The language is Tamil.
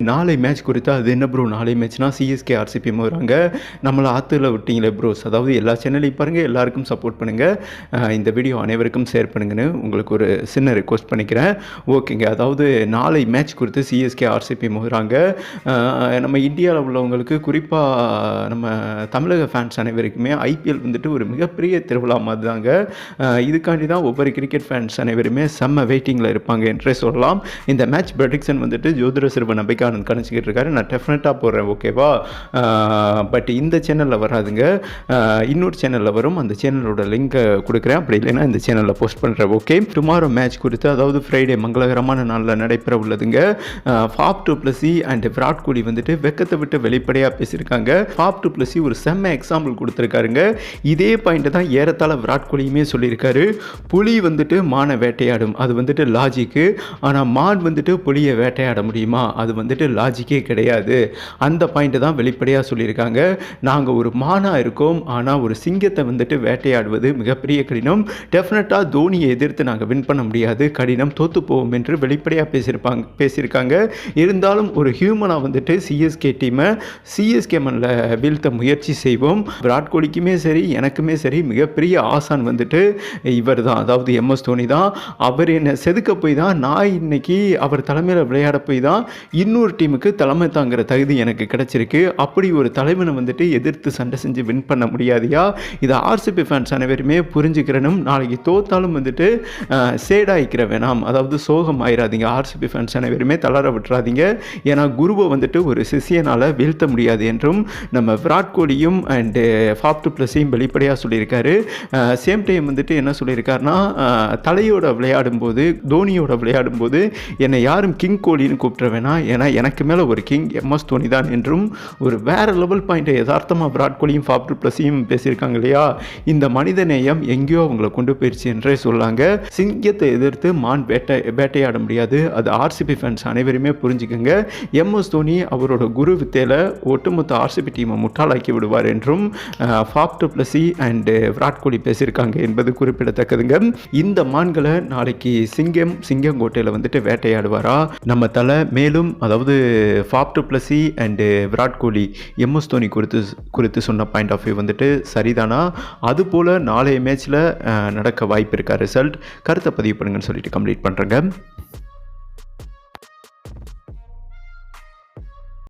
நாளை மேட்ச் குறித்து அது என்ன ப்ரோ நாளை மேட்ச்னா சிஎஸ்கே ஆர்சிபி மோதுறாங்க நம்மளை ஆற்றுல விட்டீங்களே ப்ரோஸ் அதாவது எல்லா சேனலையும் பாருங்கள் எல்லாருக்கும் சப்போர்ட் பண்ணுங்கள் இந்த வீடியோ அனைவருக்கும் ஷேர் பண்ணுங்கன்னு உங்களுக்கு ஒரு சின்ன ரிக்வஸ்ட் பண்ணிக்கிறேன். ஓகேங்க அதாவது நாளை மேட்ச் குறித்து சிஎஸ்கே ஆர்சிபி மோதுறாங்க நம்ம இந்தியாவில் உள்ளவங்களுக்கு குறிப்பாக நம்ம தமிழக ஃபேன்ஸ் அனைவருக்குமே ஐபிஎல் வந்துட்டு ஒரு மிகப்பெரிய திருவிழா மாதிரி தாங்க. இதுக்காண்டி தான் ஒவ்வொரு கிரிக்கெட் ஃபேன்ஸ் அனைவருமே செம்ம வெயிட்டிங்கில் இருப்பாங்க என்றே சொல்லலாம். இந்த மேட்ச் ப்ரெடிக்ஷன் வந்துட்டு ஜோதிட சிறுவன் நம்பிக்கானந்த் கணிச்சிக்கிட்டு இருக்காரு. நான் டெஃபினட்டாக போடுறேன் ஓகேவா பட் இந்த சேனலில் வராதுங்க. இன்னொரு சேனலில் வரும். அந்த சேனலோட லிங்கை கொடுக்குறேன். அப்படி இல்லைன்னா இந்த சேனலில் போஸ்ட் பண்ணுறேன் ஓகே டுமாரோ மேட்ச் குறித்து அதாவது ஃப்ரைடே மங்களகரமான நாளில் நடைபெற உள்ளதுங்க. Faf du Plessis and Virat Kohli வந்துட்டு வெக்கத்தை விட்டு வெளிப்படையாக பேசியிருக்காங்க. ஃபாப் டு பிளஸி ஒரு செம்ம எக்ஸாம்பிள் கொடுத்துருக்காருங்க. இதே பாயிண்ட்டை தான் ஏறத்தாழ விராட் கோலியுமே சொல்லியிருக்காரு. புலி வந்துட்டு மானை வேட்டையாடும். அது வந்துட்டு லாஜிக்கு ஆனால் மான் வந்துட்டு புலியை வேட்டையாட முடியுமா? அது வந்துட்டு லாஜிக்கே கிடையாது. அந்த பாயிண்ட்டை தான் வெளிப்படையாக சொல்லியிருக்காங்க. நாங்கள் ஒரு மானாக இருக்கோம். ஆனால் ஒரு சிங்கத்தை வந்துட்டு வேட்டையாடுவது மிகப்பெரிய கடினம். டெஃபினட்டாக தோனியை எதிர்த்து நாங்கள் வின் பண்ண முடியாது. கடினம் தோத்து போவோம் என்று வெளிப்படையாக பேசியிருப்பாங்க பேசியிருக்காங்க. இருந்தாலும் ஒரு ஹியூமனாக வந்துட்டு சிஎஸ்கே டீமை சிஎஸ்கே மண்ணில் வீழ்த்த முயற்சி செய்வோம். விராட் கோலிக்குமே சரி எனக்குமே சரி மிகப்பெரிய ஆசான் வந்துட்டு இவர் தான் அதாவது எம்எஸ் தோனி தான். அவர் என்னை செதுக்க போய் தான் நான் இன்னைக்கு அவர் தலைமையில் விளையாட போய் தான் இன்னும் இன்னொரு டீமுக்கு தலைமை தாங்குற தகுதி எனக்கு கிடைச்சிருக்கு. அப்படி ஒரு தலைவனை வந்துட்டு எதிர்த்து சண்டை செஞ்சு வின் பண்ண முடியாதியா? இதை ஆர்சிபி ஃபேன்ஸ் அனைவருமே புரிஞ்சுக்கிறனும். நாளைக்கு தோத்தாலும் வந்துட்டு சேடாயிக்கிற வேணாம். அதாவது சோகம் ஆயிராதீங்க. ஆர்சிபி ஃபேன்ஸ் அனைவருமே தளர விட்டுறாதீங்க. ஏன்னா குருவை வந்துட்டு ஒரு சிஷியனால் வீழ்த்த முடியாது என்றும் நம்ம விராட் கோலியும் அண்டு ஃபாப்டு ப்ளஸையும் வெளிப்படையாக சொல்லியிருக்காரு. சேம் டைம் வந்துட்டு என்ன சொல்லியிருக்காருன்னா தலையோட தலையோட விளையாடும்போது தோனியோட விளையாடும் போது என்னை யாரும் கிங் கோலின்னு கூப்பிட்ற வேணாம். ஏன்னா எனக்கு மேலே ஒரு கிங் எம்எஸ் தோனி தான் என்றும் ஒரு வேறு லெவல் பாயிண்ட்டை யதார்த்தமாக விராட் கோலியும் ஃபாப்டு ப்ளஸையும் பேசியிருக்காங்க இல்லையா? இந்த மனித நேயம் எங்கேயோ அவங்கள கொண்டு போயிடுச்சு என்றே சொல்லாங்க. சிங்கத்தை எதிர்த்து மான் வேட்டை வேட்டையாட முடியாது. அது ஆர்சிபி ஃபேன்ஸ் அனைவருமே புரிஞ்சுக்கோங்க. எம்எஸ் தோனி அவரோட குரு வித்தையில் ஒட்டுமொத்த ஆர்சிபி டீமை முட்டாளாக்கி விடுவார் என்றும் Faf du Plessis and Virat Kohli பேசியிருக்காங்க என்பது குறிப்பிடத்தக்கதுங்க. இந்த மான்களை நாளைக்கு சிங்கம் சிங்கங்கோட்டையில் வந்துட்டு வேட்டையாடுவாரா? நம்ம தலை மேலும் அதாவது Faf du Plessis and Virat Kohli MS Dhoni குறித்து குறித்து சொன்ன பாயிண்ட் ஆஃப் வியூ வந்துட்டு சரிதானா? அதுபோல் நாளைய மேட்ச்சில் uh, நடக்க வாய்ப்பு இருக்கா? ரிசல்ட் கருத்தை பதிவு பண்ணுங்கன்னு சொல்லிட்டு கம்ப்ளீட் பண்ணுறேங்க